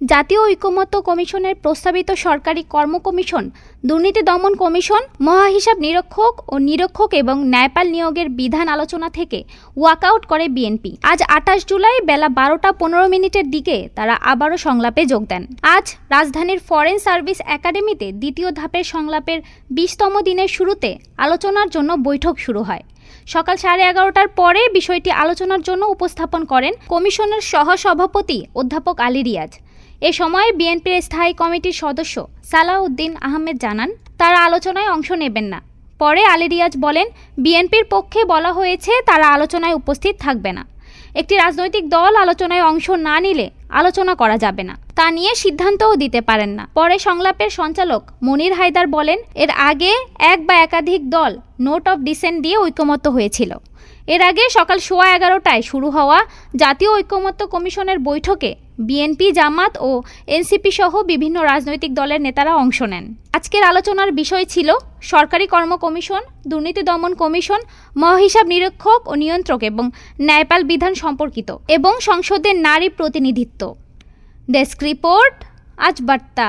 জাতীয় ঐকমত্য কমিশনের প্রস্তাবিত সরকারি কর্ম কমিশন, দুর্নীতি দমন কমিশন, মহাহিসাব নিরীক্ষক ও নিরীক্ষক এবং ন্যায়পাল নিয়োগের বিধান আলোচনা থেকে ওয়াকআউট করে বিএনপি। আজ আঠাশ জুলাই বেলা বারোটা পনেরো মিনিটের দিকে তারা আবারও সংলাপে যোগ দেন। আজ রাজধানীর ফরেন সার্ভিস একাডেমিতে দ্বিতীয় ধাপের সংলাপের বিশতম দিনের শুরুতে আলোচনার জন্য বৈঠক শুরু হয়। সকাল সাড়ে এগারোটার পরে বিষয়টি আলোচনার জন্য উপস্থাপন করেন কমিশনের সহসভাপতি অধ্যাপক আলী রিয়াজ। এ সময় বিএনপির স্থায়ী কমিটির সদস্য সালাউদ্দিন আহমেদ জানান, তারা আলোচনায় অংশ নেবেন না। পরে আলী রিয়াজ বলেন, বিএনপির পক্ষে বলা হয়েছে তারা আলোচনায় উপস্থিত থাকবে না। একটি রাজনৈতিক দল আলোচনায় অংশ না নিলে আলোচনা করা যাবে না। তা নিয়ে সিদ্ধান্তও দিতে পারেন না। পরে সংলাপের সঞ্চালক মনির হায়দার বলেন, এর আগে এক বা একাধিক দল নোট অফ ডিসেন্ট দিয়ে ঐকমত্য হয়েছিল। এর আগে সকাল সোয়া এগারোটায় শুরু হওয়া জাতীয় ঐকমত্য কমিশনের বৈঠকে বিএনপি, জামাত ও এনসিপি সহ বিভিন্ন রাজনৈতিক দলের নেতারা অংশ নেন। আজকের আলোচনার বিষয় ছিল সরকারি কর্ম কমিশন, দুর্নীতি দমন কমিশন, মহাহিসাব নিরীক্ষক ও নিয়ন্ত্রক এবং ন্যায়পাল বিধান সম্পর্কিত এবং সংসদের নারী প্রতিনিধিত্ব। ডেস্ক রিপোর্ট, আজ বার্তা।